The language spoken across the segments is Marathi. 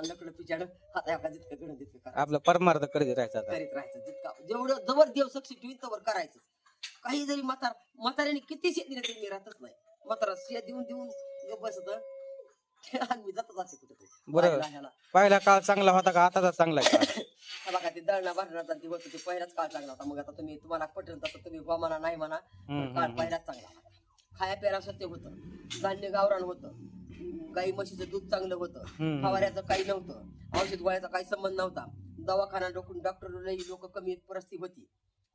आणि लकडं पिचाड हाता एका जितकं घडं तितकं करायचं आपला परमार्थ करीत राहायचा आता. करीत राहायचं जितका. जेवढं जवळ देव सक्ष ठेवीन तवर करायचं काही जरी म्हातार म्हाताऱ्याने किती शेत दिलं तरी मी राहतच नाही. म्हातारा शेत देऊन देऊन बसत आणि मी कुठे बरं. पहिला काळ चांगला होता का? आताचा चांगला आहे बघा ते दळणा भरणाचा होतं ते पहिलाच काळ चांगला होता. मग आता तुम्ही तुम्हाला पटेल तसं तुम्ही बा म्हणा नाही म्हणा पण हम्म, काळ हम्म, पहिलाच चांगला होता. खाया प्यारा सत्य होतं. धान्य गावरान होतं. गाई म्हशीचं दूध चांगलं होतं. फवाऱ्याचं काही नव्हतं. औषध गोळ्याचा काही संबंध नव्हता. दवाखाना डॉक्टर डॉक्टर लोक कमी परिस्थिती होती.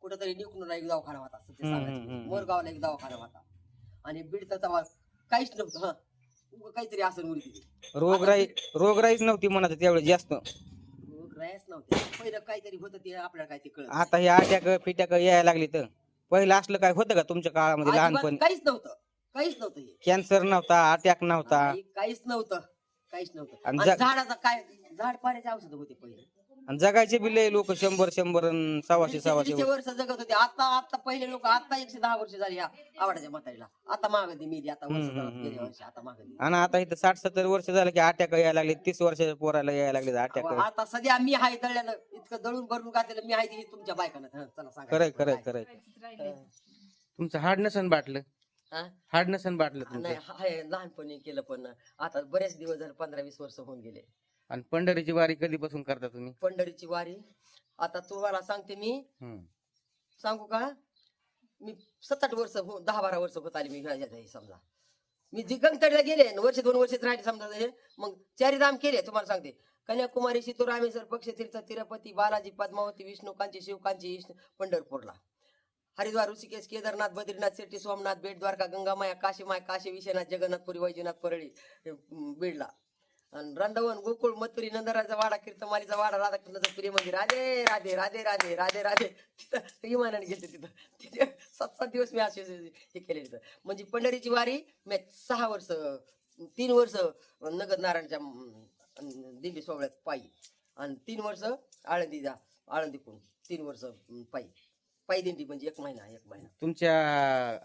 कुठेतरी निघून एक दवाखाना होता सांगायचं. मोरगावला एक दवाखाना होता. आणि बीडचा तवा काहीच नव्हतं हा. काहीतरी असं मुलगी. रोगराई रोगराईच नव्हती म्हणत त्यावेळेस जास्त. रायच नव्हते. पहिलं काहीतरी होतं ते आपल्याला काय ते कळत. आता हे आट्याक फिट्याक यायला लागली तर. पहिलं असलं काय होतं का तुमच्या काळामध्ये लहानपणी? काहीच नव्हतं. काहीच नव्हतं हे. कॅन्सर नव्हता अटॅक नव्हता. काही- काहीच नव्हतं काहीच नव्हतं. आणि आणि जा- झाडाचं काय झाड पाण्याचे औषध होते पहिले. आणि जगायचे बी लय लोक शंभर शंभर अन सव्वाशे दीडशे सव्वाशे दीडशे वर्ष जगत होते. आता आता पहिले लोक आता एकशे दहा वर्ष झाली या आवडाच्या म्हातारीला. आता मागती मेली आता वर्ष हम्म, झालं, हम्म, गेल्या हम्म. वर्षी आता मागती आणि आता इथं साठ सत्तर वर्ष झालं की अटॅक यायला लागले तीस वर्षाच्या पोराला यायला लागले अटॅक आता सध्या मी हाय दळल्यानं इतकं दळून भरून घातलेलं मी हाय ते तुमच्या बायकानं. हं, चला सांगा. खरंय खरंय खरंय. तुमचं हाड नसन बाटलं. हा? हाड नसन बाटलं नाही तुमचं हाय लहानपणी केलं पण आता बरेच दिवस झाले पंधरा वीस वर्ष होऊन गेले. आणि पंढरीची वारी कधीपासून करता तुम्ही? पंढरीची वारी. आता तुम्हाला सांगते मी. हम्म. सांगू का? मी सात आठ वर्ष हो दहा बारा वर्ष होत आली मी ह्याच्यात हे समजा. मी दिगंतडला गेले आणि वर्ष दोन वर्षच राहिले समजा हे. मग चारी धाम केले तुम्हाला सांगते. कन्याकुमारी शितू रामेश्वर पक्ष तीर्थ तिरुपती बालाजी पद्मावती विष्णू कांची शिवकांची पंढरपूरला. हरिद्वार ऋषिकेश केदारनाथ बद्रीनाथ शेट्टी सोमनाथ बेट द्वारका गंगामाया काशीमाय काशी विश्वनाथ जगन्नाथपुरी वैजनाथ परळी बीडला आणि रंदावन गोकुळ मथुरी नंदराचा वाडा कीर्तमालीचा वाडा राधाकृष्णाचं प्रिय मंदिर राधे राधे राधे राधे राधे राधे. तिथं विमानाने गेले तिथं. तिथे सात सात दिवस मी असे हे केले तिथं. म्हणजे पंढरीची वारी मी सहा वर्ष तीन वर्ष नगद नारायणच्या दिंडी सोहळ्यात पायी. आणि तीन वर्ष आळंदीचा आळंदीकडून तीन वर्ष पायी. पायी दिंडी म्हणजे एक महिना एक महिना. तुमच्या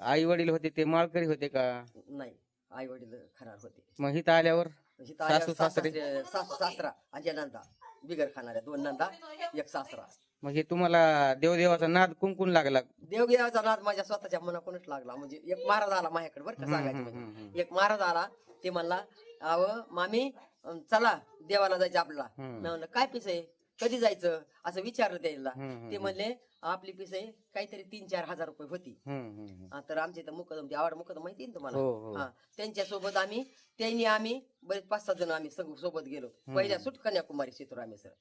आई वडील होते ते माळकरी होते का? नाही आई वडील खरार होते. मग इथं आल्यावर इथं आल्यावर सासू सासरे? सासरे- सासू सासरा आणि नंदा बिगर खाणाऱ्या दोन नंदा एक सासरा. मग हे तुम्हाला देवदेवाचा नाद कुंकून लागला? देवगिराचा नाद माझ्या स्वतःच्या मनाकडूनच लागला. म्हणजे एक महाराज आला माझ्याकडे बरं का हम्म, सांगायचं हम्म, म्हणजे. एक महाराज आला ते म्हणला अव मामी अं, चला देवाला जायचं आपल्याला. हम्म. मी म्हणलं काय पिस आहे? कधी जायचं? असं विचारलं त्याला. हम्म, हम्म, ते म्हणले आपली पिस आहे काहीतरी तीन चार हजार रुपये होती. हा, तर आमच्या इथं मुकदम ते आवड मुकदम माहिती आहे ना तुम्हाला? हो हो. हा त्यांच्यासोबत आम्ही त्यांनी आम्ही बरेच पाच सहा जण आम्ही सोबत गेलो. पहिल्या सुट कन्याकुमारी सीतुरामेश्वर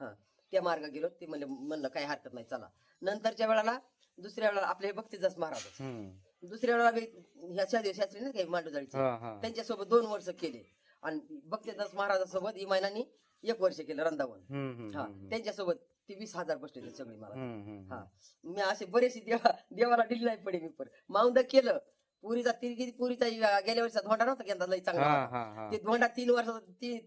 हा त्या मार्ग गेलो ते म्हणले म्हणलं काही हरकत नाही चला. नंतरच्या वेळेला दुसऱ्या वेळेला आपले हे भक्तीदास महाराज. दुसऱ्या वेळेला बी ह्या शादी शास्त्री नाही काही मांडूजाळीचे? हा, हा. त्यांच्यासोबत दोन वर्ष केले. आणि भक्तीदास महाराजासोबत इमानाने एक वर्ष केलं हम्म, हा त्यांच्यासोबत ती वीस हजार बसले ते सगळी मला. हा. मी असे बरेचसे देवा देवाला दिली नाही पडे मी पण. माऊंद केलं. पुरीचा तिरगी पुरीचा गेल्या वर्षात धोंडा नव्हता केला लई चांगला. ते धोंडा तीन वर्षाचा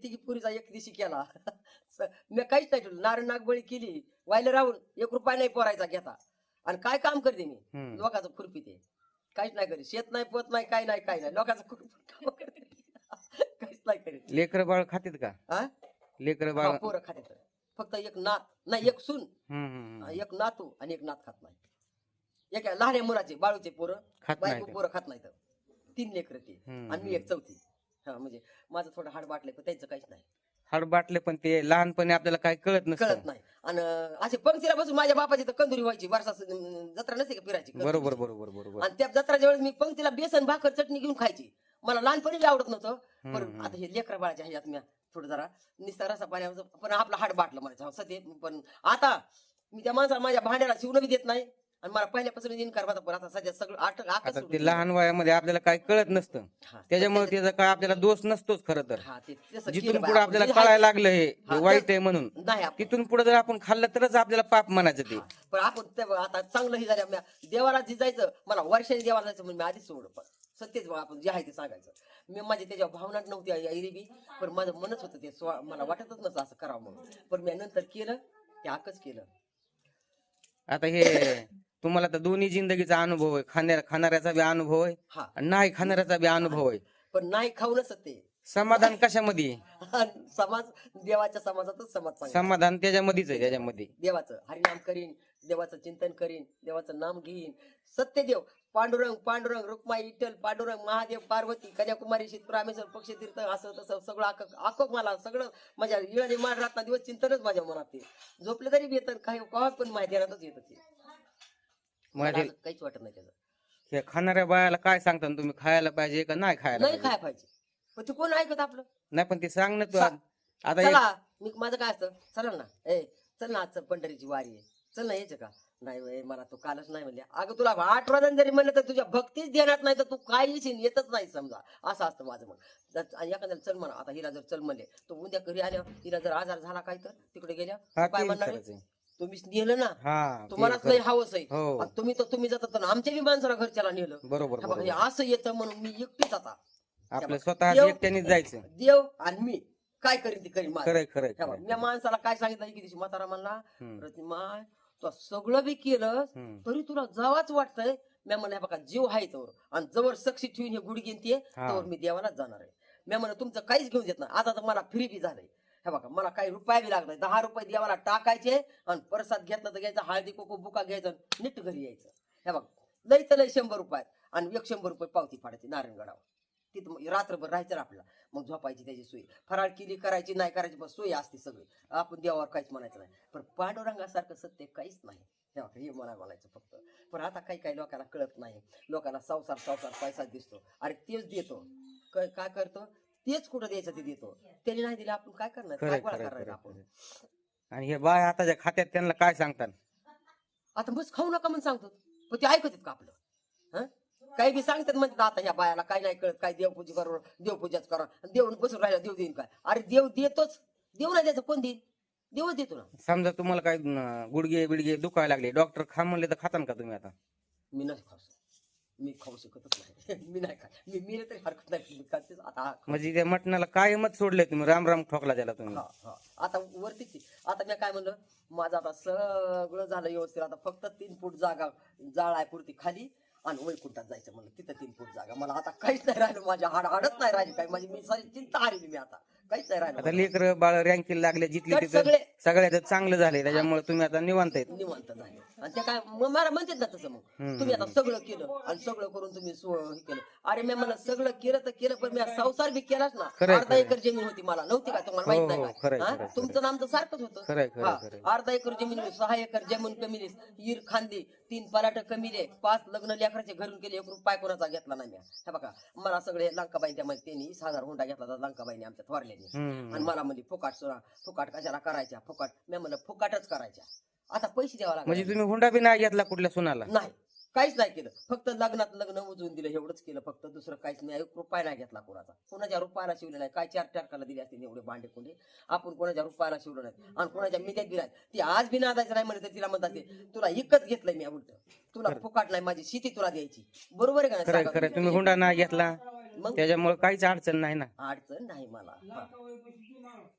तिघी पुरीचा एक दिवशी केला. मी काहीच नाही ठेवलं. नारायण नागबळी केली. वायला राहून एक रुपया नाही पोरायचा घेता. आणि काय काम करते मी. लोकांचं खुरपी ते. काहीच नाही करीत. शेत नाही पोत नाही काय नाही काय नाही. लोकांचं खुरपी काम करते. काहीच नाही करीत. लेकरं बाळ खातेत का? हा लेकरं बाळ पोरं खाते तर फक्त एक नात नाही एक सून. हम्म, हम्म, हम्म. एक नातू आणि एक नात खात नाही. एक लहान मुलाचे बाळूचे पोरं. खात नाही बायको? पोरं खात नाहीत. तीन लेकर ते. हम्म, आणि मी एक चौथी. हा म्हणजे माझं थोडं हाड बाटलंय पण त्यांचं काहीच नाही. हाड बाटले पण ते लहानपणी आपल्याला काय कळत कळत नसतं नाही. आणि असे पंक्तीला बसून माझ्या बापाची तर कंदुरी व्हायची वर्षा जत्रा नसते का फिरायची. बरोबर बरोबर बरोबर. आणि त्या जत्राच्या वेळेस मी पंक्तीला बेसन भाकर चटणी घेऊन खायची. मला लहानपणी आवडत नव्हतं. पण. आता हे लेकरा बाळाच्या ह्याच्यात मी थोडं जरा निस्ता रसा पाण्याचं पण आपलं हाड बाटलं मला सत्य पण. आता मी त्या माणसाला माझ्या भांड्याला शिवणं बी देत नाही. आणि मला पहिल्यापासून इन्कार माझा पण आता सध्या सगळं आठ आता ते लहान वयामध्ये आपल्याला काय कळत नसतं. त्याच्यामुळे त्याचा काय आपल्याला दोष नसतोच खरं तर. हा जिथून पुढे. आपल्याला जे कळायला लागलं हे वाईट आहे म्हणून. तिथून पुढे जर आपण खाल्लं तरच आपल्याला पाप म्हणायचं ते. पण आपण आता चांगलं हे झालं देवाला जे जायचं मला वर्षाने देवाला जायचं म्हणून मी आधीच सोडलं. पण सत्यच बा आपण जे आहे ते सांगायचं. मी माझी त्याच्यावर भावना नव्हती ऐरी बी पण माझं मनच होतं ते स्वा- मला वाटतच नसतं असं करावं म्हणून. पण मी नंतर केलं ते आकच केलं. आता हे तुम्हाला तर दोन्ही जिंदगीचा अनुभव आहे. खाण्या खाणाऱ्याचा बी अनुभव आहे हा. आणि नाही खाणाऱ्याचा बी अनुभव आहे. पण नाही खाऊनच ते. समाधान कशामध्ये? आहे? समाज देवाच्या समाजातच समाज चांगला समाधान त्याच्यामध्येच आहे त्याच्यामध्ये. देवाचं. हरिनाम करीन देवाचं चिंतन करीन देवाचं नाम घेईन. सत्यदेव पांडुरंग पांडुरंग रुक्माई विठ्ठल पांडुरंग महादेव पार्वती कन्याकुमारी शीतपूर रामेश्वर पक्षतीर्थ असं तसं सगळं आक आकोक मला सगळं माझ्या इळणी माड रात्र दिवस चिंतनच माझ्या मनात झोपले तरी बी येतं काही केव्हा पण माहिती येणारच येतं ते. मग मला ते- असं काहीच वाटत नाही त्याचं. हे खाणाऱ्या बायाला काय सांगता तुम्ही खायला पाहिजे का नाही खायला नाही पाहिजे? खाय पाहिजे. पण ते कोण ऐकत आपलं? नाही पण ते सांग ना तू आता हे- चला मी माझं काय असतं? चला ना. ए चल ना आजचं पंढरीची वारी आहे. चल ना यायचं का नाही बाई, मला तू कालच नाही म्हणले. अगं तुला आठ वाजता जरी म्हणलं तर तुझ्या भक्तीच देण्यात नाही तर तू काय येशील येतच नाही समजा. असं असतं माझं मग. जर- आणि एखाद्याला चल म्हणा. आता हिला जर चल म्हणले तर उद्या घरी आल्या हिला जर आजार झाला काय तर तिकडे गेल्या हा, काय ते म्हणणार आहे? विचारायचं आहे. तुम्हीच नेलं ना. हा ते तुम्हालाच खरं. लय हवंच आहे. हो. आणि तुम्ही तर तुम्ही जातात ना आमच्या बी माणसाला घरच्याला नेलं. बरोबर हा बघा, हे बरोबर. असं येतं म्हणून मी एकटीच आता. आपलं स्वतः देव- एकट्यानेच जायचं. देव आणि मी. काय करीन ती करीन माझं. खरंय खरंय हे बघ, खरंय. मी माणसाला काय सांगितलं की दिवशी म्हातारा म्हणला हम्म, प्रतिमा तू सगळं बी केलं. तरी तुला जावाच वाटतंय. मी म्हणलं हे बघा जीव आहे तोवर आणि जवळ सक्सी ठेवून हे गुडघे ते हा. तोवर मी देवालाच जाणार आहे. मी म्हणलं तुमचं काहीच घेऊन देत नाही. आता तर मला फ्री बी झालंय. हे बघा मला काही रुपया बी लागत नाही. दहा रुपये देवाला टाकायचे आणि प्रसाद घेतला तर घ्यायचा हळदी कुकू बुका घ्यायचं नीट घरी यायचं. हे बघ तर लई शंभर रुपयात आणि एक शंभर रुपये पावती फाडायची नारायणगडावर. तिथं रात्रभर राहायचं आपल्याला. मग झोपायची त्याची सोय. फराळ केली करायची नाही करायची पण सोय असते सगळी. आपण देवावर काहीच म्हणायचं नाही. पण पांडुरंगासारखं सत्य काहीच नाही. हे बघा, हे मला म्हणायचं फक्त. पण आता काही काही लोकांना कळत नाही. लोकांना संसार संसार पैसा दिसतो. अरे तेच देतो. काय करतो? तेच कुठं द्यायचं ते देतो. त्याने नाही दिलं आपण काय करणार? काय गोळा आपण. आणि हे बाय आताच्या खात्यात त्यांना काय सांगतात? आता बस खाऊ नका म्हणून सांगतो पण ते ऐकत आहेत का आपलं? हं? काही बी सांगतात म्हणतात आता ह्या बायाला काय नाही कळत काय देवपूजा करू देवपूजाच करा. देव बसून राहिला देव देईन काय? अरे देव देतोच. देव नाही द्यायचं कोण देईन? देवच देतो ना. समजा तुम्हाला काय अं, गुडघे बिडगे दुखायला लागले डॉक्टर खा म्हणले तर खातान का तुम्ही आता? मी नाही खाऊ शकत. मी खाऊ शकतच नाही. मी नाही खाय मी मी तरी हरकत नाही. मी खातेच आता हा म्हणजे त्या मटणाला कायमच सोडले तुम्ही राम राम ठोकला त्याला तुम्ही. हा, हा. आता वरतीच आहे. आता मी काय म्हणलं माझं आता सगळं झालं व्यवस्थित. आता फक्त तीन फूट जागा जाळ आहे पुरती खाली. आणि वैकुंठात जायचं म्हणलं? तिथं तीन फूट जागा. मला आता काहीच नाही राहिलं. माझ्या हाड हाडच नाही राहिली काही. माझी मी सारी चिंता हरली मी आता. काहीच नाही आता. लेकर बाळ रँकिंग लागले जिथले तिथं सगळे. सगळ्यात चांगलं झाले त्याच्यामुळे तुम्ही आता निवांत आहेत. निवांत झाले. आणि ते काय मग मला म्हणतात ना तसं मग. तुम्ही आता सगळं केलं आणि सगळं करून तुम्ही सो- हे केलं. अरे मी मला सगळं केलं तर केलं पण मी संसार बी केलाच ना. खरंय, अर्धा खरंय. एकर जमीन होती मला. नव्हती का तुम्हाला हो, माहीत नाही हो, खरंय, हा? खरंय, तुमचं नाम तर सारखंच होतं. खरंय, खरंय, हा. खरंय. अर्धा एकर जमीन सहा एकर जमीन कमी ईर खांदी तीन पराठ कमी पाच लग्न लेकराचे घरून केले एक रुपया कोणाचा घेतला नाही मी. हे बघा मला सगळे लंकाबाई त्या माहिती त्यांनी वीस हजार हुंडा घेतला होता लंकाबाईने आमच्या थोरल्याने. हम्म. आणि मला म्हणजे फुकाट सुरा फुकाट कशाला करायच्या? फुकाट. मी म्हणलं फुकाटच करायच्या. आता पैसे द्यावा म्हणजे लागले तुम्ही हुंडा बी नाही घेतला कुठल्या सुनाला? नाही काहीच नाही केलं. फक्त लग्नात लग्न उजवून दिलं एवढंच केलं. फक्त दुसरं काहीच नाही. एक रुपया नाही घेतला कोणाचा. कोणाच्या रुपयाला शिवलं नाही. काय चार टारकाला दिले असते एवढे भांडे कोंडे आपण कोणाच्या रुपयाला शिवलं नाही. आणि कोणाच्या मिद्यात बी नाही. ती आज बी नादायचं नाही म्हणत तिला म्हणतात ते, तुला इकत घेतलंय मी उलट तुला फुकाट नाही माझी शेती तुला द्यायची. बरोबर आहे का नाही? सांगा तुम्ही हुंडा नाही घेतला? मग? त्याच्यामुळे काहीच अडचण नाही ना. अडचण नाही मला. हा.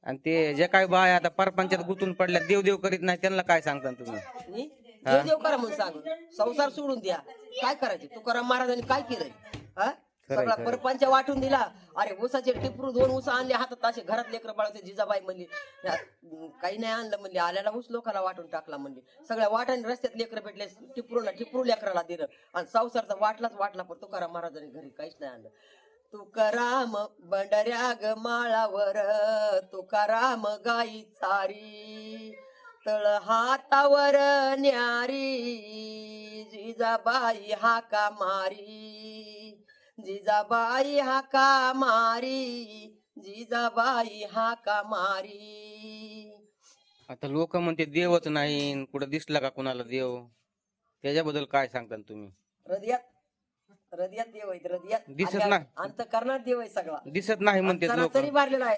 आणि ते जे काय बाय आता परपंचात गुंतून पडल्या देव देव करीत नाही त्यांना काय सांगता तुम्ही? देव देव करा म्हणून सांग संसार सोडून द्या. काय करायचे? तुकाराम महाराजांनी काय केलंय? हा? सगळा खरंय. परपंच वाटून दिला. अरे ऊसाचे टिपरू दोन ऊस आणले हातात. असे घरात लेकर बाळवते जिजाबाई म्हणली "या, अं, काही नाही आणलं म्हणले. आल्याला ऊस लोकांना वाटून टाकला म्हणले. सगळ्या वाटाने रस्त्यात लेकर भेटले. टिपरूला टिपरू लेकराला दिलं. आणि संसारचा वाटलाच वाटला पण तुकाराम महाराजांनी घरी काहीच नाही आणलं. तुकाराम बंडऱ्या ग माळावर तुकाराम गाई चारी तळ हातावर न्यारी जिजाबाई हाका मारी जिजाबाई हाका मारी जिजाबाई हाका मारी. आता लोक म्हणते देवच नाही कुठं दिसला का कुणाला देव? त्याच्याबद्दल काय सांगता तुम्ही? हृदयात हृदयात देव आहेत हृदयात दिसत नाही. अंतकरणात देव आहे सगळा. दिसत नाही म्हणते लोक. मारलेला आहे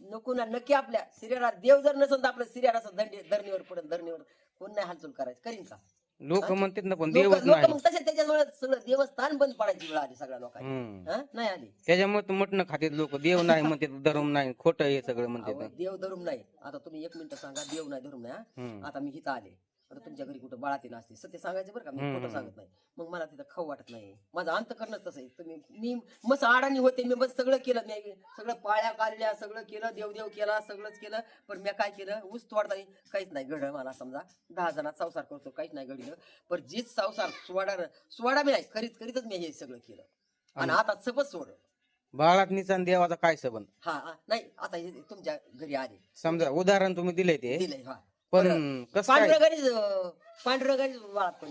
नको ना नक्की आपल्या सिरियाला देव जर नसेल तर आपल्या सिरियाला असं दंडी धरणीवर पडत धरणीवर कोण नाही हालचाल करायचं करीन का? लोक म्हणतात ना पण लोक देवच लोक नाही. मग तसे त्याच्यामुळे सगळं देवस्थान बंद पडायची वेळ आली सगळ्या लोकांनी हम्म. हा? नाही आली. त्याच्यामुळे तर मटण खातात लोक. देव नाही म्हणते धर्म नाही. खोटं हे सगळं अहो, म्हणते देव धरून नाही. आता तुम्ही एक मिनिट सांगा देव नाही धरून नाही हा? हम्म. आता मी इथं आले. आता तुमच्या घरी कुठं बाळातीन असते सत्य सांगायचं बरं का? मी. खोटं सांगत नाही. मग मला तिथं खाऊ वाटत नाही. माझं अंत करणं तसं आहे. तुम्ही मी मस्त अडाणी होते. मी बस सगळं केलं. मी सगळं पाळ्या काढल्या सगळं केलं देवदेव केला सगळंच केलं. पण मी काय केलं? ऊस तोडताना काहीच नाही. घडलं मला समजा. दहा जणात संसार करतो. काहीच नाही घडलं. पण जीच संसार सोडा सोडा मी नाही. करीत करीतच मी हे सगळं केलं. आणि आता सगळं सोड बाळातनीचा आणि देवाचा काय संबंध? हा हा, नाही आता हे तुमच्या घरी आले. समजा उदाहरण तुम्ही दिले ते. दिलंय हा. पण बरं. कसं काय? पांढऱ्या घरी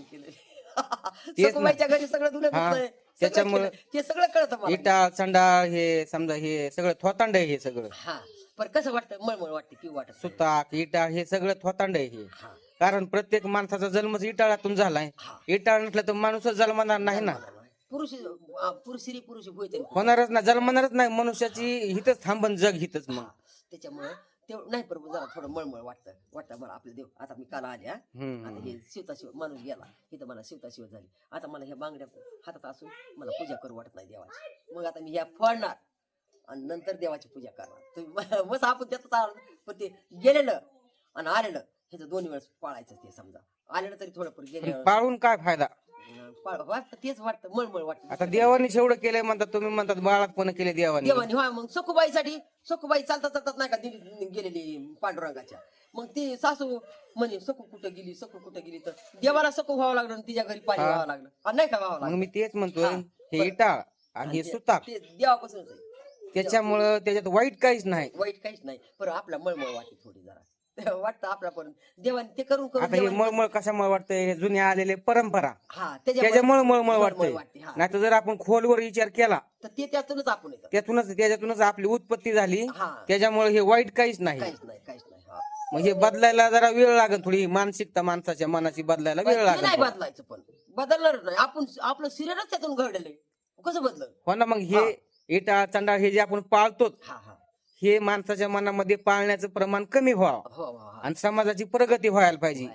केलं. ना. सगळं धुणं हा, धुतलंय, सगळं त्याच्यामुळं- केलं. ते सगळं कळतं मला. इटा हे समजा हे सगळं थोतांड आहे हे सगळं. हा. पण कसं वाटतं? मळमळ वाटते की वाटत नाही. सुताक इटा हे सगळं थोतांड आहे हे. हा, कारण प्रत्येक माणसाचा जन्मच इटाळातून झालाय. हा. इटाळ नसला तर माणूसच जन्मणार नाही ना. पुरुष पुरुष पुरुष होते होणारच ना जन्मणारच नाही. मनुष्याची हितच थांबन जग हितच मग. त्याच्यामुळे तेवढं नाही पण जरा थोडं मळमळ वाटतं वाटतं मला आपले देव. आता मी काल आले हा. आता हे शिवता शिव माणूस गेला इथं मला शिवता शिव झाली. आता मला ह्या बांगड्या हातात असून मला पूजा करू वाटत नाही देवाची. मग आता मी ह्या फोडणार आणि नंतर देवाची पूजा करणार. तुम्ही मस्त आपण त्यातच आलो पण ते गेलेलं आणि आलेलं ह्याचं दोन्ही वेळेस पाळायचं ते समजा. आलेलं तरी थोडं पण गेलेलं. पाळून काय फायदा? पाळ- वाटतं तेच वाटतं मळमळ वाटतं. आता देवानी एवढं केलंय म्हणतात तुम्ही म्हणतात बाळात पण केले देवानी. देवानी हा मग सखूबाईसाठी सखूबाई चालता चालतात नाही का दिल्लीत गेलेली पांडुरंगाच्या? मग ती सासू म्हणे सकू कुठं गेली? सकू कुठं गेली? तर देवाला सकू व्हावं लागलं आणि तिच्या घरी पाणी हा. व्हावं लागलं. आणि नाही का व्हावं मग लागलं? मी तेच म्हणतोय हा. हे इटाळ आणि हे ते- सुताक ते देवापासूनच आहे. त्याच्यामुळं त्याच्यात वाईट काहीच नाही. वाईट काहीच नाही. पण आपला मळमळ वाटते थोडी जरा. वाटतं आपला पण देवाने ते करून करून आता हे देवाने- मळमळ कशामुळे वाटतंय? हे जुने आलेले परंपरा. हा त्याच्यामुळे मळमळ वाटते, हा. नाही तर जर आपण खोलवर विचार केला तर ते त्यातूनच आपण येतं. त्यातूनच त्याच्यातूनच आपली उत्पत्ती झाली. हा. त्याच्यामुळे हे वाईट काहीच नाही. काहीच नाही काहीच नाही हा. मग हे बदलायला जरा वेळ लागेल थोडी. मानसिकता माणसाच्या मनाची बदलायला वेळ ते नाही लागेल बदलायचं पण. बदलणार नाही. आपण आपलं शरीरच त्यातून घडलेलं आहे कसं बदल हो ना मग हे इटा चंडाळ हे जे आपण पाळतो हा हा. हे माणसाच्या मनामध्ये पाळण्याचं प्रमाण कमी व्हावं. हो हो हा. आणि समाजाची प्रगती व्हायला पाहिजे.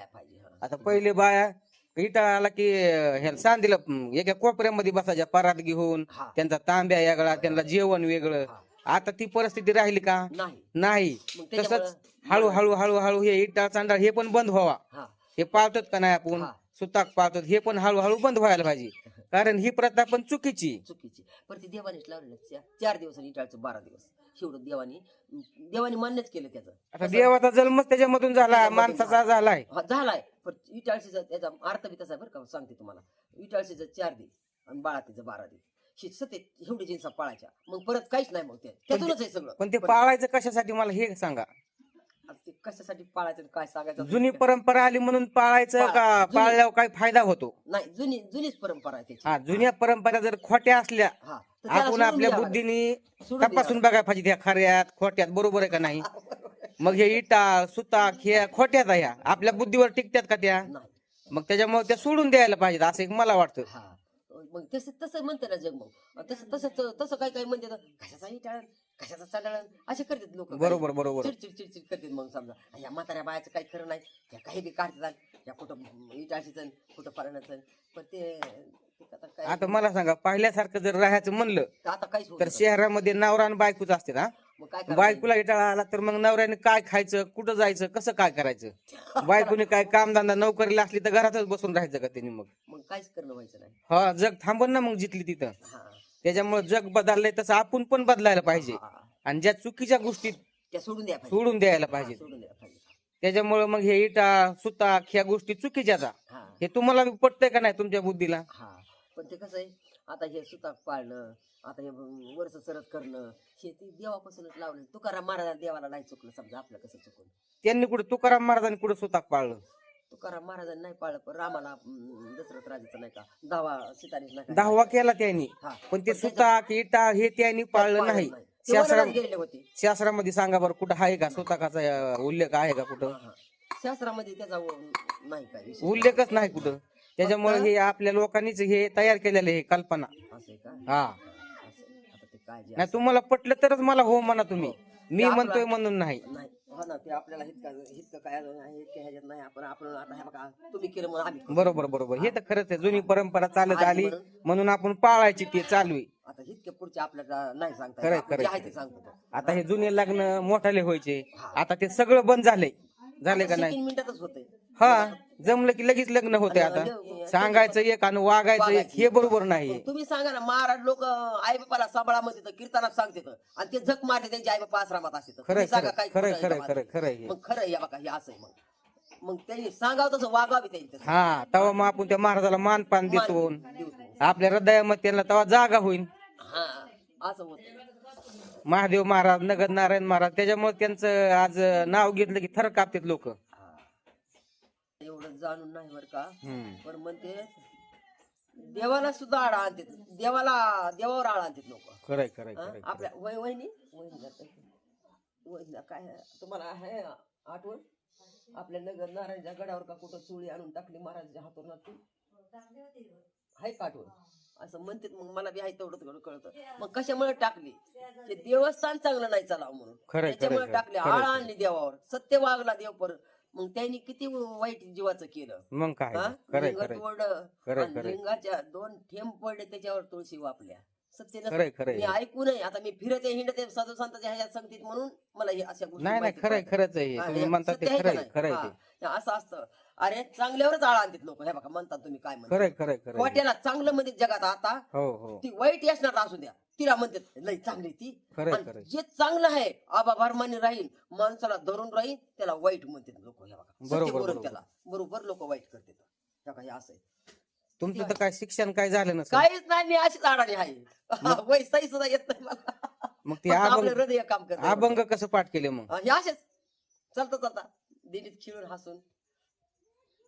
आता पहिले बाया इटा आला की ह्याला सांदिलं एका कोपऱ्यामध्ये बसायच्या परात घेऊन त्यांचा तांब्या वेगळा त्यांना जेवण वेगळं. आता ती परिस्थिती राहिली का? नाही. तसंच हळूहळू हळूहळू हे इटा चांडाळ हे पण बंद व्हावा. हा. पाळतात का नाही आपण. सुताक पाळतात. हे पण हळूहळू बंद व्हायला पाहिजे. कारण ही प्रथा पण चुकीची. चुकीची. पण ती देवानीच लावलेलं. चा- चार दिवस आणि इटाळचं बारा दिवस. एवढं देवानी. देवानी मान्यच केलं त्याचं. आता देवाचा जन्मच त्याच्यामधून झाला त्याच्यामधून माणसाचा झालाय. हा, झालाय. पण इटाळशीचा त्याचा अर्थ बी तसा आहे बरं का सांगते तुम्हाला. इटाळशीचं चार दे आणि बाळातीचं बारा दे ही सते एवढी जिन्सा पाळायच्या. मग परत काहीच नाही मग ते. त्यातूनच आहे सगळं. पण ते पाळायचं कशासाठी मला हे सांगा. आता ते कशासाठी पाळायचं आणि काय सांगायचं जुनी परंपरा आली म्हणून पाळायचं पाळ- का जुनी. पाळल्यावर काय फायदा होतो? नाही जुनी जुनीच परंपरा आहे त्याची. हा जुन्या परंपरा जर खोट्या असल्या हा तर त्याला आपण सोडून आपल्या द्यावं बुद्धीने सोडून तपासून बघायला पाहिजे त्या खऱ्यात खोट्यात बरोबर आहे का नाही? मग हे इटा सुताक हे खोट्यात आहे ह्या आपल्या बुद्धीवर टिकत्यात का त्या. नाही. मग त्याच्यामुळे त्या सोडून द्यायला पाहिजेत असं एक मला वाटतं. हा. मग तसं तसं म्हणते ना जग मग तसं तसं तसं काय काय म्हणते ना, कशाचा कशाचा चालण असे करतात लोक बरोबर बरोबर. चिडचिड चिडचिड करतात मग समजा. या म्हाताऱ्या बायाचं काही खरं नाही. या काही बी काढतात. या कुठं इटाशीचं कुठं पाळण्याचं पण ते आता काय आता मला सांगा पहिल्यासारखं जर राहायचं म्हणलं तर आता काहीच होत तर नाही. शहरामध्ये नवरा आणि बायकोच असते ना मग काय करायचं? बायकोला इटाळा आला तर मग नवऱ्याने काय खायचं कुठं जायचं कसं काय करायचं? बायकोने काय कामधंदा नोकरीला असली तर घरातच बसून राहायचं का त्यांनी मग? मग काहीच करणं व्हायचं नाही. हा जग थांबन ना मग जिथली तिथं. हा. त्याच्यामुळे जग बदललंय तसं आपण पण बदलायला पाहिजे. हा. आणि ज्या चुकीच्या गोष्टी त्या सोडून द्या पाहिजे. सोडून द्यायला हा, पाहिजे सोडून द्या पाहिजे. त्याच्यामुळे मग हे इटा सुताक ह्या गोष्टी चुकीच्या जा. हा. हे तुम्हाला पटतंय का नाही तुमच्या बुद्धीला? हा. पण ते कसं आहे आता हे सुताक पाळणं आता हे वर्ष सरत करणं हे ते देवापासूनच लावलं तुकाराम महाराज देवाला नाही चुकलं समजा आपलं कसं चुकून. त्यांनी कुठे तुकाराम महाराजांनी कुठे सुताक पाळलं? तुकाराम महाराजांनी नाही पाळलं पण रामाला अं, दशरथ राजाचं नाही का दहावा सीतानीच नाही का? दहावा केला त्यांनी हा. पण ते सुताक इटा हे त्यांनी पाळलं नाही ते शास्त्रा वनात गेलेले होते शास्त्रामध्ये सांगा बरं कुठं आहे का सुताकाचा अं, उल्लेख आहे का कुठं हा, हा. शास्त्रामध्ये त्याचा व- नाही काय विशेष. उल्लेखच नाही कुठं त्याच्यामुळे हे आपल्या लोकांनीच हे तयार केलेलं हे कल्पना असं आहे का हा असं. आता ते काय जे नाही तुम्हाला पटलं तरच मला हो म्हणा तुम्ही मी म्हणतोय म्हणून नाही. नाही हो ना ते आपल्याला हितका हितकं काय इतकं ह्याच्यात नाही आपण आपण आता हे बघा तुम्ही केलं म्हणून आम्ही करू. बरोबर बरोबर. हे तर खरंच आहे. जुनी परंपरा चालत आली म्हणून- आपण पाळायची ती चालू आहे. आता इतके पुढचे आपल्याला नाही सांगता खरंय, येत. आपण जे खरंय, आहे ते सांगतो. आता हे जुने लग्न मोठाले व्हायचे. आता ते सगळं बंद झाले झाले का नाही? तीन मिनिटातच होते हा जमलं की लगेच लग्न होते आता. सांगायचं एक आणि वागायचं एक हे बरोबर नाही. तुम्ही सांगा ना महाराज लोक आई बापाला सांभाळा म्हणते कीर्तनात सांगते. आणि ते झक मारते त्यांच्या आई बापा आश्रमात असते तुम्ही सांगा काय का खरंय माझं? खरंय हे. मग खरं आहे या बघा हे असं आहे मग. मग त्यांनी सांगावं तसं वागावी त्यांनी तसं. हा तेव्हा मग आपण त्या महाराजाला मानपान देतो. आपल्या हृदयामध्ये त्यांना तेव्हा जागा होईल. हा असं होत महादेव महाराज नगद नारायण महाराज त्याच्यामुळे त्यांचं आज नाव घेतलं की थर कापतात लोक. एवढं जाणून नाही बर का. पण म्हणते देवाला सुद्धा आळा आणते देवाला देवावर आळा आणते लोक. खरंय खरंय खरंय आपल्या वय वहिनी. वहिनीला काय? तुम्हाला आहे आठवण? आपल्या नगर नारायणच्या गडावर का कुठं चुळी आणून टाकली महाराजाच्या हातून? आहे का आठवण? असं म्हणते मग मला बी आहे तेवढं तेवढं कळतं. मग कशामुळे टाकली? ते देवस्थान चांगलं नाही चालावं म्हणून. खरंय, त्याच्यामुळे खरंय, टाकले. खरंय, आळा. आणली देवावर. सत्य वागला देव परत. मग त्यांनी किती वाईट जीवाचं केलं? मग काय? हा? खरंय लिंगात खरंय. ओढलं खरंय, आणि खरंय. लिंगाच्या दोन थेंब पडले त्याच्यावर तुळशी वापल्या. सत्य. खरंय खरंय. मी ऐकू नाही आता मी फिरते हिंडते साधू संतांच्या ह्याच्यात सांगतीत म्हणून मला हे अशा गोष्टी नाही नाही माहिती खरंय पडतात. खरंच आहे हे. हा, तुम्ही हे म्हणता ते सत्य आहे का खरंय नाही? खरंय हा. ते. हे असं असतं. अरे चांगल्यावरच आळा आणतात लोक. हे बघा म्हणतात तुम्ही काय म्हणता खरंय खरंय खरंय. वाट्याला चांगलं म्हणजे जगात आता. हो हो. ती वाईट असणार असू द्या. तिला म्हणतात लई चांगली ती. खरंय, आणि खरंय. जे चांगलं आहे आबा भरमाने राहील माणसाला धरून राहील त्याला वाईट म्हणतात लोक हे बघा. बरोबर, सत्य बोलून बरोबर. त्याला. बरोबर लोक वाईट करतात. हे बघा, हे असं आहे. तुमचं तर काय शिक्षण काय झालं नसेल? काहीच नाही मी अशीच अडाणी आहे. वैसाही सुद्धा येत नाही मला. मग ते फक्त आपलं अभंग हृदय काम करत अभंग कसं पाठ केले मग? हे असेच. चालतं चालता. दिलीत खिळून हसून.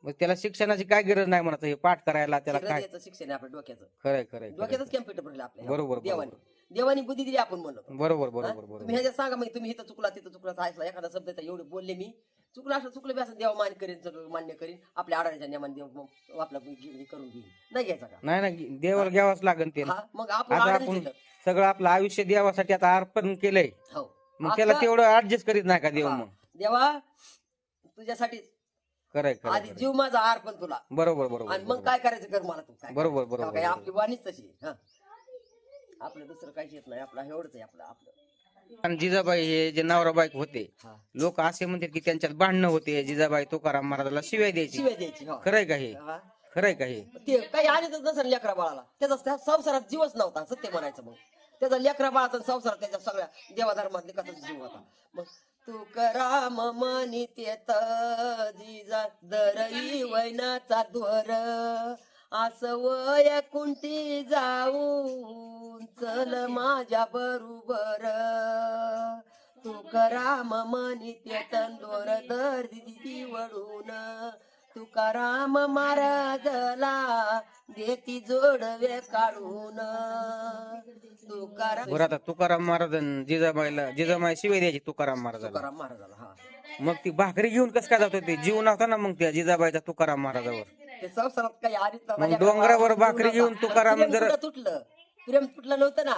मग त्याला शिक्षणाची काय गरज नाही म्हणत हे पाठ करायला त्याला काय? शिक्षण आहे आपल्या डोक्याचं. खरंय खरंय खरंय. डोक्यातच कॅम्प्युटर भरले आपल्या. बरोबर, देवानी बरोबर. देवानी. बुद्धी दिली आपण म्हणलो बरोबर हा? बरोबर तुम्ही बरोबर ह्याच्यात सांगा मग तुम्ही इथं चुकला तिथं चुकला ऐकला एखादा शब्द येतात, एवढे बोलले मी. चुकला असं चुकलं बी असं देव मान करेन सगळं मान्य करीन. आपल्या आडाण्याच्या नियमान देव मग आपला हे करून घेईन. नाही घ्यायचा का? नाही नाही देवाला घ्यावंच लागेल ते हा? मग आपण आता. सगळं आपलं आयुष्य देवासाठी आता अर्पण केलंय. हो. मग त्याला आता- तेवढं ऍडजस्ट करीत नाही का देव हा. मग? देवा तुझ्यासाठी खरंय आधी. जीव माझा अर्पण तुला बरोबर बरोबर आणि मग बरोबर. काय करायचं कर मला तू काय बरोबर. बरोबर, काय बरोबर. आपली वाणीच तशी आहे, हा आपलं दुसरं काहीच येत नाही आपलं एवढंच आहे आपलं आपलं आणि जिजाबाई हे जे नवरा बायक होते हा. लोक असे म्हणतात की त्यांच्यात भांडणं होते जिजाबाई तुकाराम महाराजाला शिवाय द्यायची शिवाय द्यायची हो. खरंय का हे हा. खरंय का हे ते काही आणतच नसेल लेकरा बाळाला त्याचा त्या संसारात जीवच नव्हता सत्य म्हणायचं मग त्याचा लेकरा बाळाचा संसारात त्याच्या सगळ्या देवाधर्मातले कसा जीव होता मग तुकाराम कराम मनी जिजा दरई वैनाचा ध्वर असं वय कुंटी जाऊन चल माझ्या बरोबर. तुकाराम कराम मनी ते दर दिदी वडून तुकाराम महाराजला देती जोडवे काढून. तुकाराम बरं आता तुकाराम महाराज आणि जिजाबाईला जिजाबाई शिवाय द्यायची तुकाराम महाराजाला. तुकाराम महाराजाला हा. मग ती भाकरी घेऊन कसं काय जात होते? जीव नव्हता ना मग त्या जिजाबाईचा तुकाराम महाराजावर. ते संसारात काही मग डोंगरावर भाकरी घेऊन तुकाराम जर- तुटलं? प्रेम तुटलं नव्हतं ना.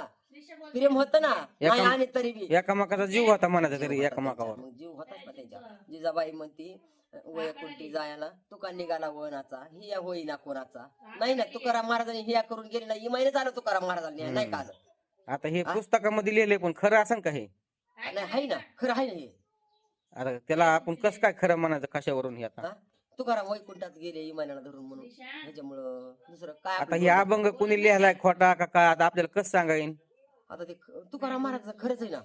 प्रेम होतं ना. नाही एका- आणि तरी बी. एकामेकाचा जीव होता म्हणायचा तरी जीव होता एकामेकावर. मग जीव होताच ना त्यांच्या. जिजाबाई म्हणती वय कुंटी जायला? तुका निघाला वनाचा हिया होईना कोणाचा? नाही ना तुकाराम महाराजांनी हिया करून गेली ना महिने झालं तुकाराम महाराजांनी नाही का आलं? आता हे पुस्तकामध्ये लिहिलंय पण खरं असं का हे? नाही आहे ना खरं आहे ना हे. आता त्याला आपण कसं काय खरं म्हणायचं कशावरून हे आता? हा? तुकाराम वैकुंठात गेले इमानाला धरून म्हणून. ह्याच्यामुळं दुसरं काय आता आपलं हे अभंग कोणी लिहिलाय खोटा का काय? आता आपल्याला कसं सांगा येईन आता ते ख- तुकाराम महाराज खरंच आहे ना.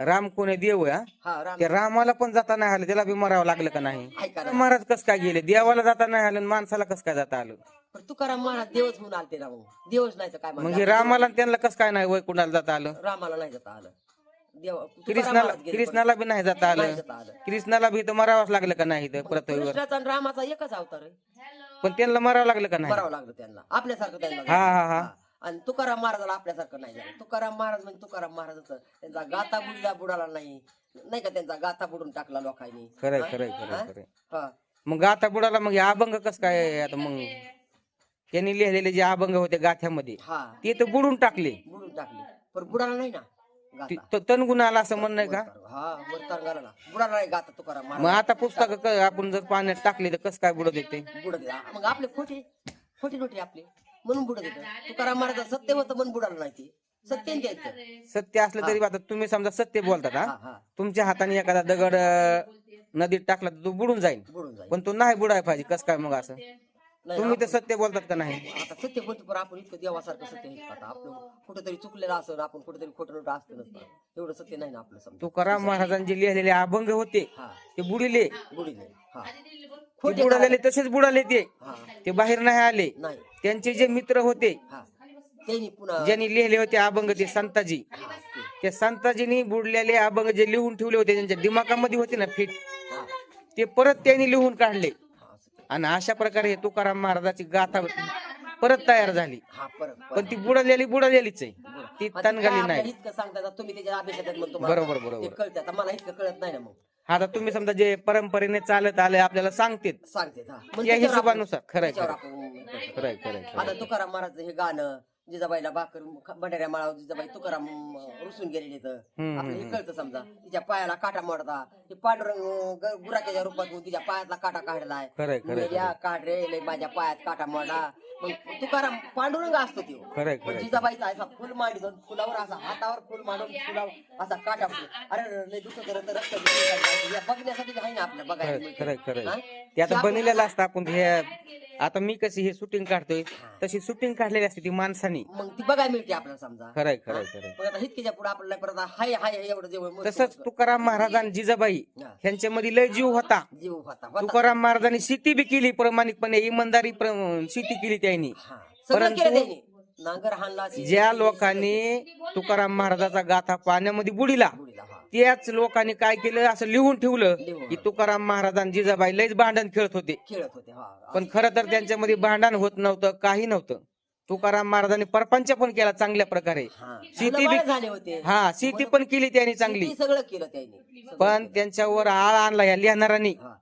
राम कोणी देव आहे हा? हा राम. त्या रामाला पण जाता नाही आलं त्याला बी मरावं लागलं का नाही? ऐका ना. महाराज कसं काय गेले? देवाला जाता नाही आलं आणि माणसाला कसं काय जाता आलं? पण तुकाराम महाराज देवच म्हणून आलते ना देवच नाही तर काय मग म्हणतात? हे रामाला आणि त्यांना कसं काय नाही वय कुणाला जाता आलं? रामाला नाही जाता आलं. देव तुकाराम कृष्णाला महाराज गेले पण. कृष्णाला बी नाही जाता नाही आलं जाता आलं. कृष्णाला बी तर मरावंच लागलं का नाही इथं पृथ्वीवर कृष्णाचा आणि रामाचा एकच अवतार आहे. पण त्यांना मरावं लागलं का नाही? करावं लागलं त्यांना. आपल्यासारखं त्यांना हा हा हा. आणि तुकाराम महाराजाला आपल्यासारखं नाही झालं. तुकाराम महाराज म्हणजे तुकाराम महाराजाचं. त्यांचा गाता बुडला बुडाला नाही. नाही का त्यांचा गाता बुडून टाकला लोकांनी? खरंय? खरंय? खरंय खरंय. हा. मग गाथा बुडाला मग हे अभंग कसं काय आता मग त्यांनी लिहिलेले जे अभंग होते गाथ्यामध्ये हा. ते तर बुडून टाकले. बुडून टाकली. पण बुडाला नाही ना त- तनगुण आला असं म्हणणं आहे का? हा ना. बुडाला नाही गाता तुकाराम मग आता पुस्तक आपण जर पाण्यात टाकले तर कसं काय बुडत येते? बुडत. मग आपले खोटे खोटे नोटे आपले. म्हणून बुडत तुकाराम महाराज सत्य होतं म्हणून बुडाला नाही ते सत्य द्यायचं सत्य असलं तरी आता तुम्ही समजा सत्य बोलतात हा हा हा. तुमच्या हाताने एखादा दगड अं, नदीत टाकला तर तो बुडून जाईल बुडून जाईल पण तो नाही बुडाय पाहिजे कस काय मग असं? नाही, तुम्ही तर आपण- सत्य बोलतात का नाही? आता सत्य बोलतो पण आपण इतकं देवासारखं सत्य नाही आता आपलं कुठेतरी चुकलेलं असं आपण कुठेतरी खोटं नोटं असतं नसतं. एवढं सत्य नाही ना आपलं समजा. तुकाराम महाराजांचे लिहिलेले अभंग होते हा. ते बुडिले. बुडीले हा. ते खोटे बुडालेले तसेच बुडाले ते. हा. ते बाहेर नाही आले. नाही. त्यांचे जे मित्र होते हा. त्यांनी पुन्हा ज्यांनी लिहिले होते अभंग ते संताजी. हा, ते. त्या संताजीनी बुडलेले अभंग जे लिहून ठेवले होते त्यांच्या दिमागामध्ये होते ना फिट. हा, ते परत त्यांनी लिहून काढले. हा, असं. आणि अशा प्रकारे हे तुकाराम महाराजाची गाथा परत तयार झाली. हा परत पण परत ती बुडालेली बुडालेलीच आहे. ती आता तनगाली आपल्याला नाही. इतकं सांगतात आता तुम्ही त्याच्या अभ्यासात म्हणतो बरोबर, बरोबर. ते कळतं. आता मला इतकं कळत नाही ना मग. आता तुम्ही समजा जे परंपरेने चालत आले आपल्याला सांगते सांगते हा. मग या त्याच्यावर हिशोबानुसार. खरंय त्याच्यावर खरंय. आपण खरंय खरंय आता खरंय तुकाराम महाराज हे गाणं जिजाबाईला भाकर बंडाऱ्या माळावर जिजाबाई तुकाराम अं, रुसून गेलेले तर. हम्म, आपलं हे कळतं समजा तिच्या पायाला काटा मोडता. ते पांडुरंग अं, ग- गुराख्याच्या रूपात घेऊन तिच्या पायातला काटा काढलाय. खरंय खरंय मेल्या काढ रे लय माझ्या पायात काटा मोडा. मग तुकाराम पांडुरंग असतो तो खरंय पण खरंय जिजाबाईचा असा फुल मांडून फुलावर असा हातावर फुल मांडून फुलावर असा काटा फुल अरे लय दुःख करत रक्त. या बघण्यासाठी आहे ना आपल्या बघायला खरंय मिळतं. खरंय खरंय हा? ते आता ते आपण- बनलेलं असतं आपण हे आता मी कशी हे शूटिंग काढतोय तशी शूटिंग काढलेली असते ती माणसानी मग ती बघायला मिळते आपल्याला समजा खरंय खरंय खरंय मग आता हितकीच्या पुढे आपल्याला परत हाय हाय हाय एवढं तसंच. तुकाराम महाराज आणि जिजाबाई हा. ह्यांच्यामध्ये लय जीव होता जीव होता होता. तुकाराम महाराजांनी शेती बी केली प्रामाणिकपणे इमानदारी प्र- शेती केली त्यांनी हा. सगळं परंतु केलं त्यांनी नांगर हाणला शेती ज्या लोकांनी तुकाराम महाराजाचा गाथा पाण्यामध्ये बुडिला बुडीला. त्याच लोकांनी काय केलं? असं लिहून ठेवलं लिहून. की तुकाराम महाराज आणि जिजाबाई लयच भांडण खेळत होते. खेळत होते हा. पण खरं तर त्यांच्यामध्ये भांडण होत नव्हतं काही नव्हतं. तुकाराम महाराजांनी परपंच पण केला चांगल्या प्रकारे. हा. शेती बी झाले होते. हा शेती पण केली त्यांनी चांगली. शेती सगळं केलं त्यांनी. सगळं पण केलं. त्यांच्यावर आळ आणला या लिहिणारांनी हा.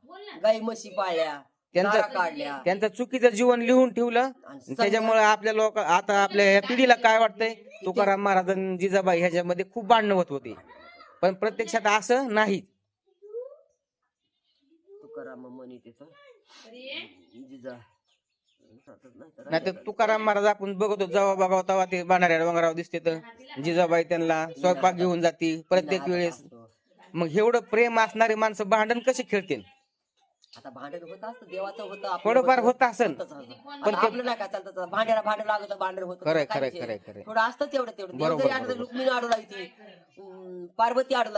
गाई म्हशी पाळल्या त्यांचं- काढल्या. त्यांचं चुकीचं जीवन लिहून ठेवलं. आणि त्याच्यामुळे आपल्या लोक आता आपल्या या पिढीला काय वाटतंय? तुकाराम महाराज आणि जिजाबाई ह्याच्यामध्ये खूप भांडणं होत होते. पण प्रत्यक्षात असं नाही. तुकाराम म्हणी तिथं. जिजा नाही तर तुकाराम महाराज आपण बघतो जेव्हा बघावं तेव्हा ते बाणाऱ्या डोंगरावर दिसते तर जिजाबाई त्यांना स्वयंपाक घेऊन जाते प्रत्येक वेळेस. मग एवढं प्रेम असणारे माणसं भांडण कसे खेळतील? आता भांडण होत असतं देवाचं होतं आपलं थोडंफार होत. असन होतच असं. पण आता ते- आपलं नाही काय चालतं भांड्याला भांडण लागत भांडण होत खरंय, खरंय, खरंय, खरंय. थोडं असतं तेवढं तेवढं. देव बरोबर, जरी आडलं बरोबर. रुक्मिणी आडू अं, पार्वती आडू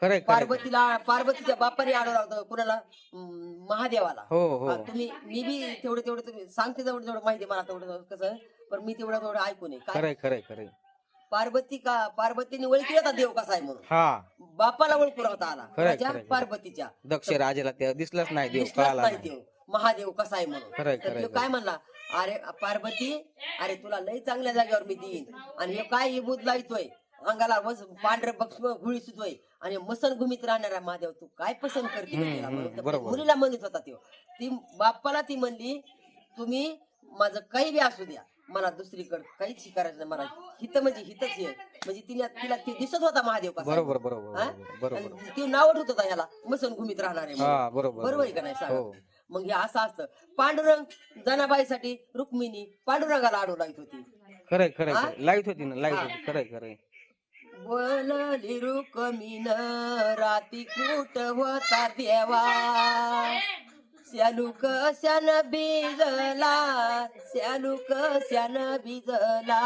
खरंय, खरंय. पार्वतीला पार्वतीच्या बापाने आडू लावतं कुणाला? अं, महादेवाला. हो हो. हा, तुम्ही मी बी तेवढं तेवढं तुम्ही सांगते तेवढं तेवढं माहिती आहे मला तेवढं कसं? पण मी तेवढं तेवढं ऐकू नये काय? खरंय खरंय खरंय पार्वती का पार्वतीने ओळखी होता देव कसा आहे म्हणून. हा. बापाला ओळखू होता आला. खरंय? खरंय. पार्वतीच्या. दक्ष राजाला ते दिसलंच नाही देव दिसलाच कळाला नाही नाही. देव. महादेव कसा आहे म्हणून तर खरंय, तो काय म्हणला? अरे पार्वती अरे तुला लय चांगल्या जागेवर मी देईन. आणि हे काय इबूद लावतोय? अंगाला वस पांढरं बक्ष घुळी सुतोय. आणि मसन घुमीत राहणारा महादेव तू काय पसंत करते हम्म, तिला? म्हणून? हम्म, त्या बरोबर. मुलीला म्हणत होता तो. ती बाप्पाला ती म्हणली तुम्ही माझं काही बी असू द्या. मला दुसरीकडे काहीच करायचं नाही मला. हित म्हणजे हितच हे म्हणजे तिला तिला ते दिसत होता महादेव आहे. बरोबर बरोबर हा? बरोबर बरोबर. आणि ती नाव ठेवत होता ह्याला मसन घुमीत राहणार आहे म्हणून. हा बरोबर बरोबर आहे का नाही सांगा हो. मग हे असं असतं. पांडुरंग जनाबाईसाठी रुक्मिणी पांडुरंगाला आडू लागत होती. खरंय खरंय हा? खरंय. लाइट होती ना लाइट होती. खरंय खरंय. बोलली रुक्मिण राती कुट होता देवा? शालू कशान भिजला शालू कशान भिजला?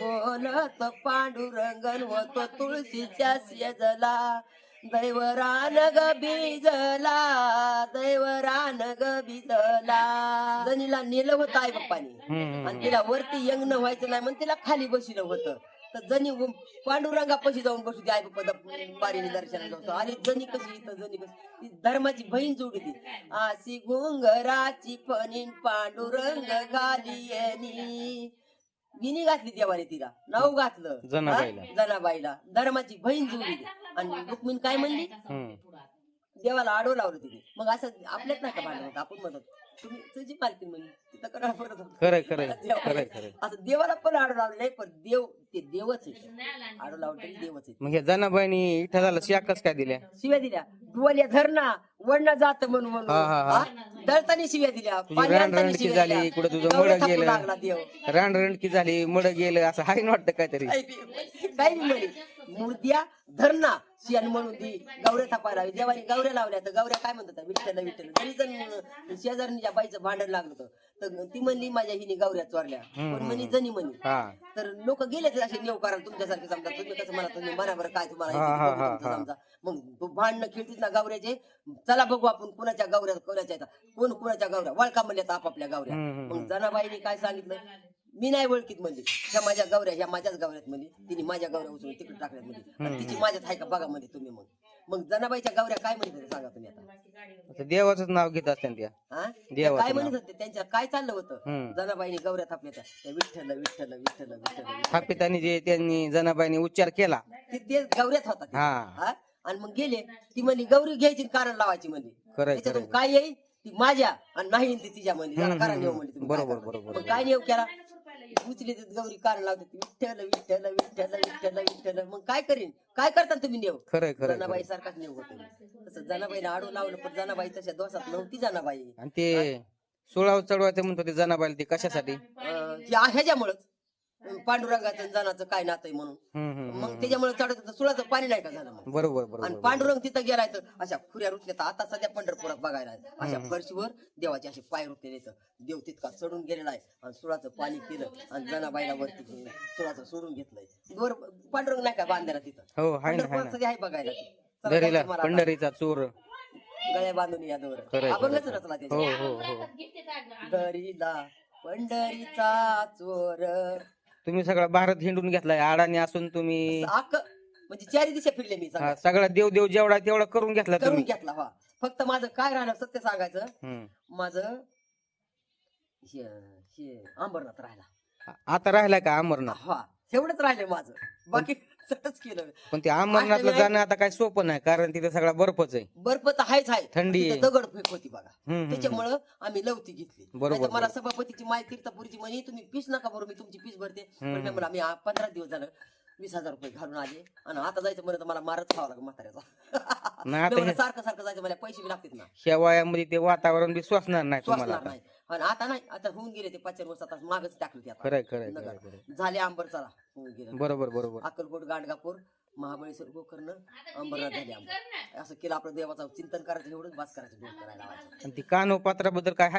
बोलत पांडुरंगन होतो तुळशीच्या शेजला. दैवरान ग भिजला दैवरान ग भिजला. जणीला नेलं होतं आई बाप्पानी. आणि तिला वरती यंग न व्हायचं नाही म्हणून तिला खाली बसिलं होतं. तर जणी पांडुरंगापाशी जाऊन बसू ती आई बाप्पा बारीने दर्शनाला जातो आणि जणी कशी इथं जणी कशी ती धर्माची बहीण जोडी ती. आशी गुंगराची फणीन पांडुरंग घाली विनी घातली देवाने तिला. नाव घातलं. जनाबाईला. धर्माची बहीण जोडली आणि रुक्मिण काय म्हणली. देवाला आडव लावलं तिने. मग असं आपल्यात नाही का भांडण आपण म्हणत तुम्ही तुझी मालकी म्हणजे तिथं करा परत. खरंय खरंय देवा- खरंय खरंय. असं देवाला पण आडव लावलं नाही पण देव ते देवच आहे. आडव लावलं देवच आहे. मग ह्या जनाबाईनी इथं झालं शियाकच काय दिल्या? शिव्या दिल्या. डुवाल्या धरणा वडणं जात म्हणून म्हणून. हा, हा, हा. हा? दळताना शिव्या दिल्या. तुझी पाणी आणताना शिव्या झाली. कुठं तुझं मड गेलं. लागला देव. रान रणकी झाली मड गेलं असं हाय ना वाटतं काहीतरी. काही बी म्हणे मूर्त्या धरणा शियान म्हणून दी गौऱ्या थापायला लावली. देवाने गौऱ्या लावल्या तर गौऱ्या काय म्हणतात? विठ्ठल विठ्ठल तरी जण शेजारणीच्या बाईचं भांडण लागलं होतं तर ती म्हणली माझ्या हिने गौऱ्या चोरल्या. पण म्हणी जणी म्हणी. तर लोक गेले ते असे नेव करायला तुमच्यासारखे समजा तुम्ही कसं म्हणा तुम्ही मनावर काय तुम्हाला येते ते तुमचं. समजा. मग तू भांडणं खेळतीस ना गावऱ्याचे. चला बघू आपण कुणाच्या गावऱ्या कोणाच्या येतात. कोण कुणाच्या गावऱ्या? वळका म्हणल्यात आपापल्या हम्म, मग जनाबाईने काय सांगितलं? मी नाही ओळखीत म्हणली ह्या माझ्या गावऱ्या ह्या माझ्याच गावऱ्यात म्हणली तिने माझ्या गावऱ्या उचलून तिकडे टाकल्यात म्हणली आणि तिची माझ्यात आहे का बघा म्हणजे तुम्ही मग. मग जनाबाईच्या गावऱ्या काय म्हणत होत्या सांगा तुम्ही आता? आता देवाचंच नाव घेत असते त्या. हा? त्या देवाचं काय. म्हणत होते त्यांच्या काय चाललं होतं? हम्म. जनाबाईने गौऱ्या थापल्या त्या. त्या विठ्ठल विठ्ठल विठ्ठल विठ्ठल विठ्ठल. स्थापितांनी जे त्यांनी जनाबाईने उच्चार केला. ते ते गौऱ्यात होता ते. हा. हा? आणि मग गेले. ती म्हणली गौरी घ्यायची आणि कारण लावायची खरंय, त्याच्यातून खरंय. काय येईल? ती माझ्या आणि नाही ती तिच्या हम्म, जरा कारण हम्म, म्हणली तुम्ही. काय बरोबर? बरोबर, मग काय नेऊ केला? उचली ती गौरी कारण लावते ती. विठ्ठल विठ्ठल विठ्ठल विठ्ठल विठ्ठल. मग काय करीन? काय करता तुम्ही नेऊ खरंय खरंय जनाबाई सारखाच नेऊ होतो तसं जनाबाईला आडू लावलं पण जनाबाई तशा दोषात नव्हती जनाबाई. आणि ते सोळाव चढवायचं म्हणतो ते जनाबाईला ते कशासाठी? अं, आ- ह्याच्यामुळंच. पांडुरंगाचं आणि जनाचं काय नातं आहे म्हणून मग त्याच्यामुळे चढत होतं सुळाचं पाणी नाही का झालं मग? बरोबर आणि बरोबर. पांडुरंग तिथं गेलाय तर अशा खुऱ्या रुतल्या तर आता सध्या पंढरपुरात बघायला आहे. अशा फरशीवर देवाचे असे पाय रुतलेले आहेत. देव तितका चढून गेलेला आहे आणि सुळाचं पाणी केलं आणि जनाबाईला वरती घेऊन सुळाचं सोडून घेतलंय. वर पांडुरंग नाही का बांधायला तिथं? हो हाय ना हाय पंढरपुरात ना सध्या आहे बघायला. चला दरीला जायचं मला आता. पंढरीचा चोर. गळ्या बांधून या दोर खरंय, आपण खरंय. रचला हो त्याच्या. हो हो दरीला पंढरीचा चोर. तुम्ही सगळा भारत हिंडून घेतलाय आडाने असून तुम्ही. अख्ख म्हणजे चारी दिशा फिरले मी हा, सगळं. सगळा देव देव जेवढा तेवढा करून घेतला करून तुम्ही. घेतला हा. फक्त माझं काय राहिलं सत्य सांगायचं? हम्म. माझं हे हे अंबरनाथ राहिला आता राहिलाय का अमरनाथ हा एवढंच राहिले माझं. बाकी केलं. पण ते अमरनाथला जाणं आता काय सोपं नाही कारण तिथे सगळा बर्फच आहे. बर्फ तर आहेच आहे. थंडी तिथं आहे. दगड फेक होती बघा. हम्म, त्याच्यामुळं आम्ही लवती घेतली. बरोबर, नाहीतर मला बरोबर. सभापतीची माय तीर्थपुरीची म्हणे तुम्ही फीस नका भरू मी तुमची फीस भरते. हम्म, पण मी म्हणलं, आम्ही आ- पंधरा दिवस झालं वीस हजार रुपये घालून आले. आणि आता जायचं म्हणलं तर मला मारच खावा लागेल म्हाताऱ्याचा. नाही, आता मी म्हणलं, हे- सारखं सारखं जायचं मला पैसे बी लागतात ना. ह्या वयामध्ये ते वातावरण बी स्वसणार नाही तुम्हाला आता. नाही. आणि आता नाही आता होऊन गेले ते पाच वर्ष आता मागच टाकले ते आता. खरंय खरंय नगर. खरंय, खरंय. झाले आंबर चला. होऊन गेलं बरोबर बरोबर. अक्कलकोट गाणगापूर महाबळेश्वर गोकर्ण अंबरनाथ झाले आंबर असं केलं आपलं देवाचं चिंतन करायचं एवढंच बास करायचं दूर करायला लावायचं. आणि ती कानोपात्राबद्दल काय